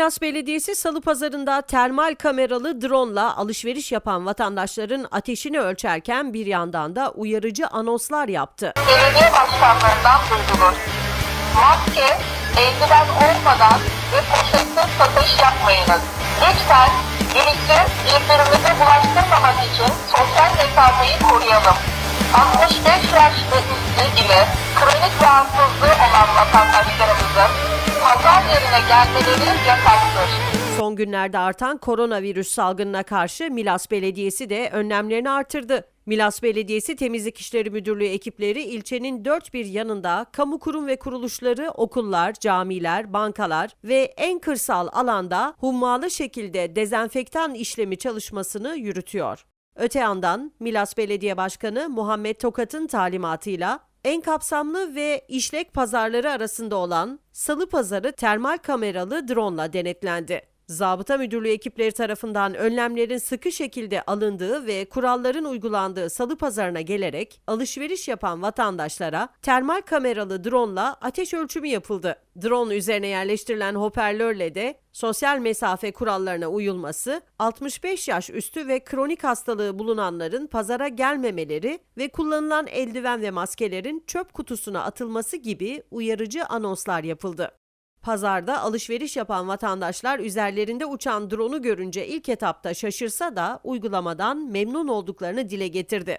Milas Belediyesi Salı Pazarı'nda termal kameralı drone'la alışveriş yapan vatandaşların ateşini ölçerken bir yandan da uyarıcı anonslar yaptı. belediye başkanlarından duyurulur. Maske, eldiven olmadan ve poşetsiz satış yapmayınız. Lütfen virüsü birbirimize bulaştırmamak için sosyal mesafeyi koruyalım. 65 yaş ve üstü ile kronik rahatsızlığı olan vatandaşlarımızın yerine gelmeleri yasaktır. Son günlerde artan koronavirüs salgınına karşı Milas Belediyesi de önlemlerini artırdı. Milas Belediyesi Temizlik İşleri Müdürlüğü ekipleri ilçenin dört bir yanında kamu kurum ve kuruluşları, okullar, camiler, bankalar ve en kırsal alanda hummalı şekilde dezenfektan işlemi çalışmasını yürütüyor. Öte yandan Milas Belediye Başkanı Muhammed Tokat'ın talimatıyla en kapsamlı ve işlek pazarları arasında olan Salı Pazarı termal kameralı drone'la denetlendi. Zabıta Müdürlüğü ekipleri tarafından önlemlerin sıkı şekilde alındığı ve kuralların uygulandığı Salı Pazarı'na gelerek alışveriş yapan vatandaşlara termal kameralı drone'la ateş ölçümü yapıldı. Drone üzerine yerleştirilen hoparlörle de sosyal mesafe kurallarına uyulması, 65 yaş üstü ve kronik hastalığı bulunanların pazara gelmemeleri ve kullanılan eldiven ve maskelerin çöp kutusuna atılması gibi uyarıcı anonslar yapıldı. Pazarda alışveriş yapan vatandaşlar üzerlerinde uçan drone'u görünce ilk etapta şaşırsa da uygulamadan memnun olduklarını dile getirdi.